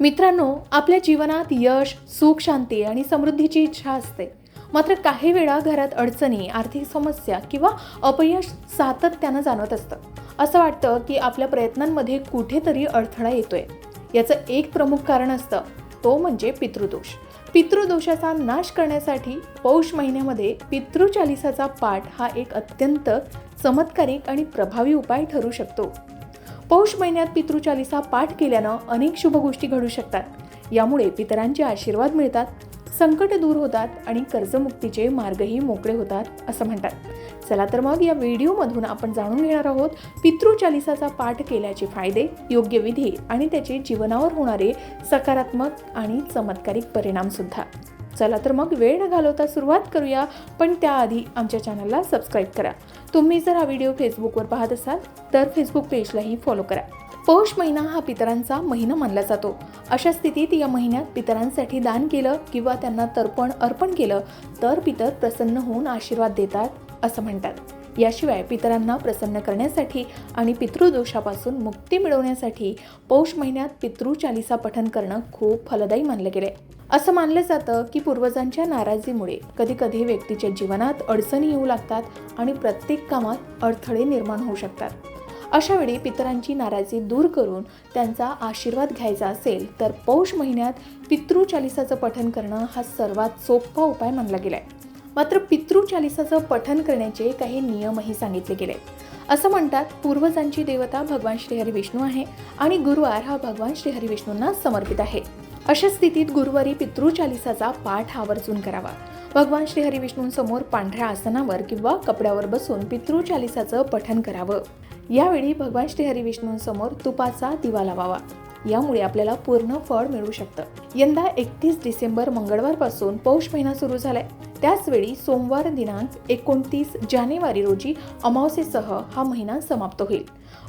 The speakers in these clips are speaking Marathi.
मित्रांनो आपल्या जीवनात यश सुख शांती आणि समृद्धीची इच्छा असते. मात्र काही वेळा घरात अडचणी आर्थिक समस्या किंवा अपयश सातत्यानं जाणवत असतं. असं वाटतं की आपल्या प्रयत्नांमध्ये कुठेतरी अडथळा येतोय. याचं एक प्रमुख कारण असतं तो म्हणजे पितृदोष. पितृदोषाचा नाश करण्यासाठी पौष महिन्यामध्ये पितृचालिसाचा पाठ हा एक अत्यंत चमत्कारिक आणि प्रभावी उपाय ठरू शकतो. पौष महिन्यात पितृचालिसा पाठ केल्यानं अनेक शुभ गोष्टी घडू शकतात. यामुळे पितरांचे आशीर्वाद मिळतात संकट दूर होतात आणि कर्जमुक्तीचे मार्गही मोकळे होतात असं म्हणतात. चला तर मग या व्हिडिओमधून आपण जाणून घेणार आहोत पितृचालिसाचा पाठ केल्याचे फायदे योग्य विधी आणि त्याचे जीवनावर होणारे सकारात्मक आणि चमत्कारिक परिणामसुद्धा चला तर मग वेळ न घालवता सुरुवात करूया पण त्याआधी आमच्या चॅनलला सबस्क्राईब करा. तुम्ही जर हा व्हिडिओ फेसबुकवर पाहत असाल तर फेसबुक पेजलाही फॉलो करा. पौष महिना हा पितरांचा महिना मानला जातो. अशा स्थितीत या महिन्यात पितरांसाठी दान केलं किंवा त्यांना तर्पण अर्पण केलं तर पितर प्रसन्न होऊन आशीर्वाद देतात असं म्हणतात. याशिवाय पितरांना प्रसन्न करण्यासाठी आणि पितृदोषापासून मुक्ती मिळवण्यासाठी पौष महिन्यात पितृचालिसा पठन करणं खूप फलदायी मानलं गेलंय. असं मानलं जातं की पूर्वजांच्या नाराजीमुळे कधीकधी व्यक्तीच्या जीवनात अडचणी येऊ लागतात आणि प्रत्येक कामात अडथळे निर्माण होऊ शकतात. अशावेळी पितरांची नाराजी दूर करून त्यांचा आशीर्वाद घ्यायचा असेल तर पौष महिन्यात पितृचालिसाचं पठन करणं हा सर्वात सोपा उपाय मानला गेला आहे मात्र पितृचालिसाचं पठन करण्याचे काही नियमही सांगितले गेले. असं म्हणतात पूर्वजांची देवता भगवान श्रीहरी विष्णू आहे आणि गुरुवार हा भगवान श्रीहरी विष्णूंना समर्पित आहे. अशा स्थितीत गुरुवारी पितृचालिसाचा पाठ आवर्जून करावा. भगवान श्रीहरी विष्णूंसमोर पांढऱ्या आसनावर किंवा कपड्यावर बसून पितृचालिसाचं पठन करावं. यावेळी भगवान श्रीहरी विष्णूंसमोर तुपाचा दिवा लावावा. यामुळे आपल्याला पूर्ण फळ मिळू शकतं. यंदा एकतीस डिसेंबर मंगळवारपासून पौष महिना सुरू झालाय. त्याचवेळी सोमवार दिनांक एकोणतीस जानेवारी रोजी अमावस्येसह हा महिना समाप्त होईल.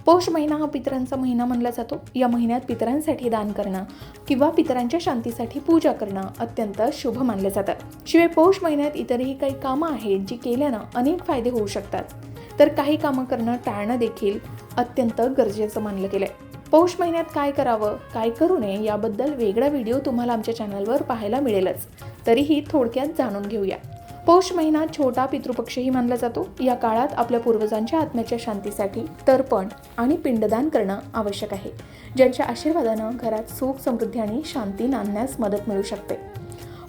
पौष महिना हा पितरांचा महिना मानला जातो. या महिन्यात पितरांसाठी दान करणं किंवा पितरांच्या शांतीसाठी पूजा करणं अत्यंत शुभ मानलं जातं. शिवाय पौष महिन्यात इतरही काही कामं आहेत जी केल्यानं अनेक फायदे होऊ शकतात. तर काही कामं करणं टाळणं देखील अत्यंत गरजेचं मानलं गेलं आहे पौष महिन्यात काय करावं काय करू नये याबद्दल वेगळा व्हिडिओ तुम्हाला आमच्या चॅनलवर पाहायला मिळेलच. तरीही थोडक्यात जाणून घेऊया. पौष महिना छोटा पितृपक्षही मानला जातो. या काळात आपल्या पूर्वजांच्या आत्म्याच्या शांतीसाठी तर्पण आणि पिंडदान करणं आवश्यक आहे. ज्यांच्या आशीर्वादानं घरात सुख समृद्धी आणि शांती नांदण्यास मदत मिळू शकते.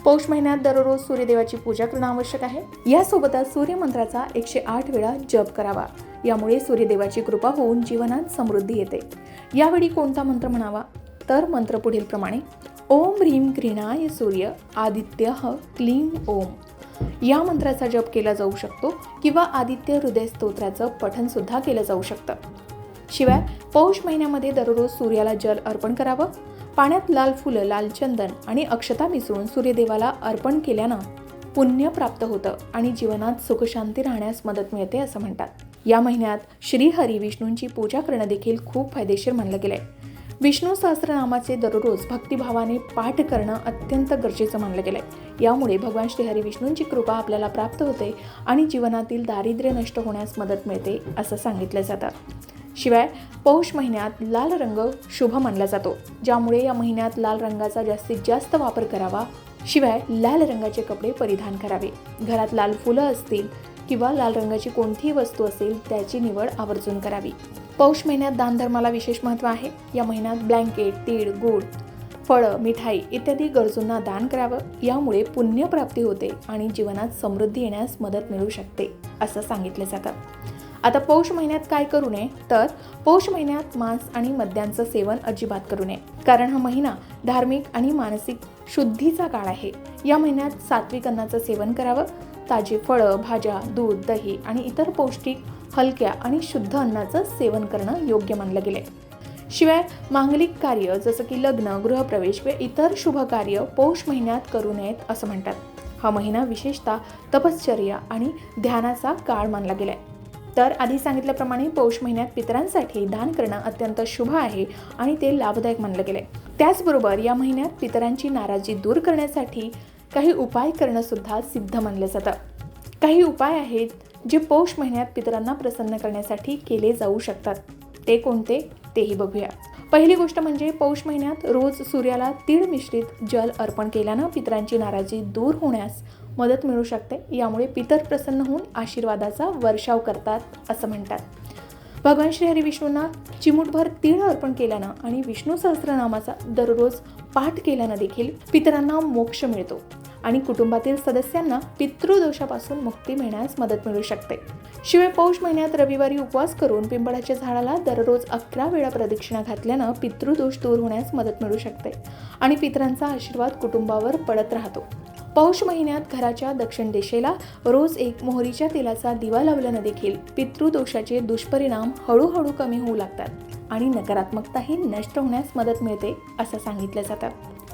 पौष महिन्यात दररोज सूर्यदेवाची पूजा करणं आवश्यक आहे. यासोबतच सूर्यमंत्राचा एकशे आठ वेळा जप करावा. यामुळे सूर्यदेवाची कृपा होऊन जीवनात समृद्धी येते. यावेळी कोणता मंत्र म्हणावा? तर मंत्र पुढील प्रमाणे ओम ह्रीम क्रीणाय सूर्य आदित्य क्लीम ओम. या मंत्राचा जप केला जाऊ शकतो किंवा आदित्य हृदय स्तोत्राचं पठन सुद्धा केलं जाऊ शकतं. शिवाय पौष महिन्यामध्ये दररोज सूर्याला जल अर्पण करावं. पाण्यात लाल फुलं लाल चंदन आणि अक्षता मिसळून सूर्यदेवाला अर्पण केल्यानं पुण्य प्राप्त होतं आणि जीवनात सुखशांती राहण्यास मदत मिळते असं म्हणतात. या महिन्यात श्रीहरी विष्णूंची पूजा करणं देखील खूप फायदेशीर मानलं गेलंय. विष्णू सहस्रनामाचे दररोज भक्तिभावाने पाठ करणं अत्यंत गरजेचं मानलं गेलंय. यामुळे भगवान श्रीहरी विष्णूंची कृपा आपल्याला प्राप्त होते आणि जीवनातील दारिद्र्य नष्ट होण्यास मदत मिळते असं सांगितलं जातं. शिवाय पौष महिन्यात लाल रंग शुभ मानला जातो. ज्यामुळे या महिन्यात लाल रंगाचा जास्तीत जास्त वापर करावा. शिवाय लाल रंगाचे कपडे परिधान करावे. घरात लाल फुलं असतील किंवा लाल रंगाची कोणतीही वस्तू असेल त्याची निवड आवर्जून करावी. पौष महिन्यात दानधर्माला विशेष महत्त्व आहे. या महिन्यात ब्लँकेट तीळ गूळ फळं मिठाई इत्यादी गरजूंना दान करावं. यामुळे पुण्यप्राप्ती होते आणि जीवनात समृद्धी येण्यास मदत मिळू शकते असं सांगितलं जातं. आता पौष महिन्यात काय करू नये? तर पौष महिन्यात मांस आणि मद्यांचं सेवन अजिबात करू नये. कारण हा महिना धार्मिक आणि मानसिक शुद्धीचा काळ आहे. या महिन्यात सात्विक अन्नाचं सेवन करावं. ताजी फळं भाज्या दूध दही आणि इतर पौष्टिक हलक्या आणि शुद्ध अन्नाचं सेवन करणं योग्य मानलं गेलंय. शिवाय मांगलिक कार्य जसं की लग्न गृहप्रवेश व इतर शुभ कार्य पौष महिन्यात करू नयेत असं म्हणतात. हा महिना विशेषतः तपश्चर्या आणि ध्यानाचा काळ मानला गेलाय. तर आधी सांगितल्याप्रमाणे पौष महिन्यात पितरांसाठी दान करणं अत्यंत शुभ आहे आणि ते लाभदायक मानलं गेलंय. त्याचबरोबर या महिन्यात पितरांची नाराजी दूर करण्यासाठी काही उपाय करणंसुद्धा सिद्ध मानलं जातं. काही उपाय आहेत जे पौष महिन्यात पितरांना प्रसन्न करण्यासाठी केले जाऊ शकतात. ते कोणते? तेही बघूया. पहिली गोष्ट म्हणजे पौष महिन्यात रोज सूर्याला तीळ मिश्रित जल अर्पण केल्यानं पितरांची नाराजी दूर होण्यास मदत मिळू शकते. यामुळे पितर प्रसन्न होऊन आशीर्वादाचा वर्षाव करतात असं म्हणतात. भगवान श्री हरी विष्णूंना चिमूटभर तीळ अर्पण केल्यानं आणि विष्णू सहस्रनामाचा दररोज पाठ केल्यानं देखील पितरांना मोक्ष मिळतो. आणि कुटुंबातील सदस्यांना पितृदोषापासून मुक्ती मिळण्यास मदत मिळू शकते. शिवाय पौष महिन्यात रविवारी उपवास करून पिंपळाच्या झाडाला दररोज अकरा वेळा प्रदक्षिणा घातल्यानं पितृदोष दूर होण्यास मदत मिळू शकते आणि पितरांचा आशीर्वाद कुटुंबावर पडत राहतो. पौष महिन्यात घराच्या दक्षिण दिशेला रोज एक मोहरीच्या तेलाचा दिवा लावल्यानं देखील पितृदोषाचे दुष्परिणाम हळूहळू कमी होऊ लागतात आणि नकारात्मकताही नष्ट होण्यास मदत मिळते असं सांगितलं जातं.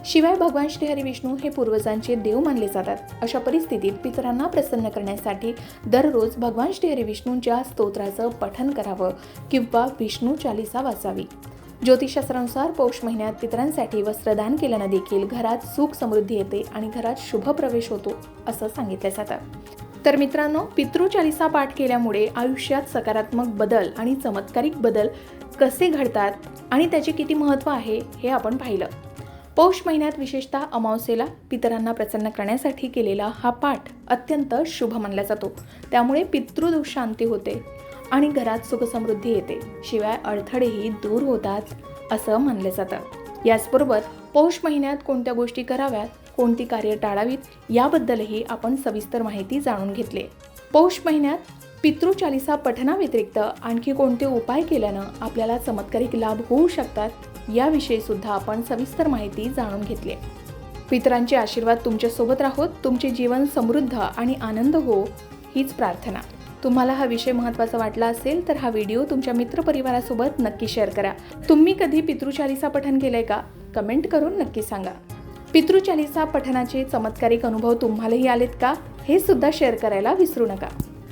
शिवाय भगवान श्रीहरी विष्णू हे पूर्वजांचे देव मानले जातात. अशा परिस्थितीत पितरांना प्रसन्न करण्यासाठी दररोज भगवान श्रीहरी विष्णूंच्या स्तोत्राचं पठन करावं किंवा विष्णू चालिसा वाचावी. ज्योतिषशास्त्रानुसार पौष महिन्यात पितरांसाठी वस्त्रदान केल्यानं देखील घरात सुख समृद्धी येते आणि घरात शुभ प्रवेश होतो असं सांगितलं जातं. तर मित्रांनो पितृचालिसा पाठ केल्यामुळे आयुष्यात सकारात्मक बदल आणि चमत्कारिक बदल कसे घडतात आणि त्याचे किती महत्त्व आहे हे आपण पाहिलं. पौष महिन्यात विशेषतः अमावस्येला पितरांना प्रसन्न करण्यासाठी केलेला हा पाठ अत्यंत शुभ मानला जातो. त्यामुळे पितृदोष शांती होते आणि घरात सुखसमृद्धी येते. शिवाय अडथळेही दूर होतात असं मानलं जातं. याचबरोबर पौष महिन्यात कोणत्या गोष्टी कराव्यात कोणती कार्य टाळावीत याबद्दलही आपण सविस्तर माहिती जाणून घेतली. पौष महिन्यात पितृचालिसा पठनाव्यतिरिक्त आणखी कोणते उपाय केल्यानं आपल्याला चमत्कारिक लाभ होऊ शकतात? याविषयी सुद्धा आपण सविस्तर माहिती जाणून घेतली पितरांचे आशीर्वाद तुमच्यासोबत राहोत तुमचे जीवन समृद्ध आणि आनंद हो हीच प्रार्थना. तुम्हाला हा विषय महत्त्वाचा वाटला असेल तर हा व्हिडिओ तुमच्या मित्रपरिवारासोबत नक्की शेअर करा. तुम्ही कधी पितृचालिसा पठन केलंय का? कमेंट करून नक्की सांगा. पितृचालिसा पठनाचे चमत्कारिक अनुभव तुम्हालाही आलेत का? हे सुद्धा शेअर करायला विसरू नका.